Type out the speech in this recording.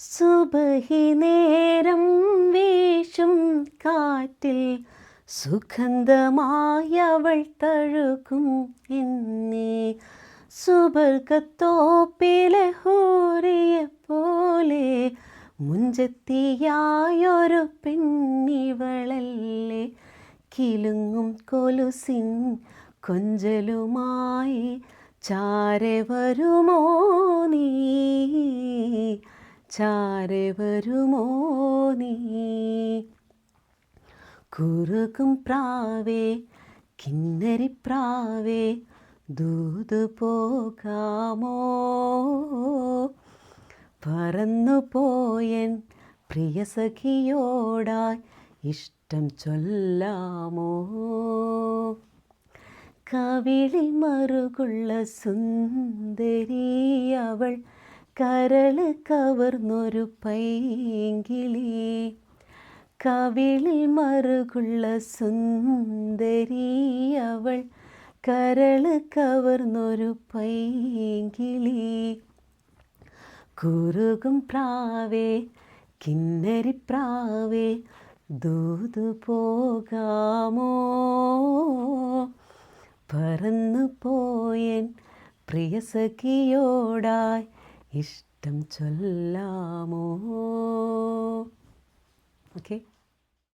സുബഹി നേരം വീശും കാറ്റിൽ സുഗന്ധമായവൾ തഴുകും എന്നെ. സുബർഗത്തോപ്പിലെ ഹൂറിയെ പോലെ മുഞ്ചത്തിയായൊരു പെണ്ണിവളല്ലേ. കിലുങ്ങും കൊലുസിൻ കൊഞ്ചലുമായി ചാരെ വരുമോ നീ? ചാരെ വരുമോ നീ? കുറുകും പ്രാവേ കിന്നരി പ്രാവേ ദൂത് പോകാമോ? പറന്നു പോയൻ പ്രിയ സഖിയോടായി ഇഷ്ടം ചൊല്ലാമോ? കവിളി മറുകുള്ള സുന്ദരി അവൾ കരൾ കവർന്നൊരു പൈങ്കിളി കവിളിൽ മറുകുള്ള സുന്ദരി അവൾ കരൾ കവർന്നൊരു പൈങ്കിളി. കുറുകും പ്രാവേ കിന്നരിപ്രാവേ ദൂതു പോകാമോ? പറന്നു പോയൻ പ്രിയ സഖിയോടായി ഇഷ്ടം ചൊല്ലാമോ? ഓക്കെ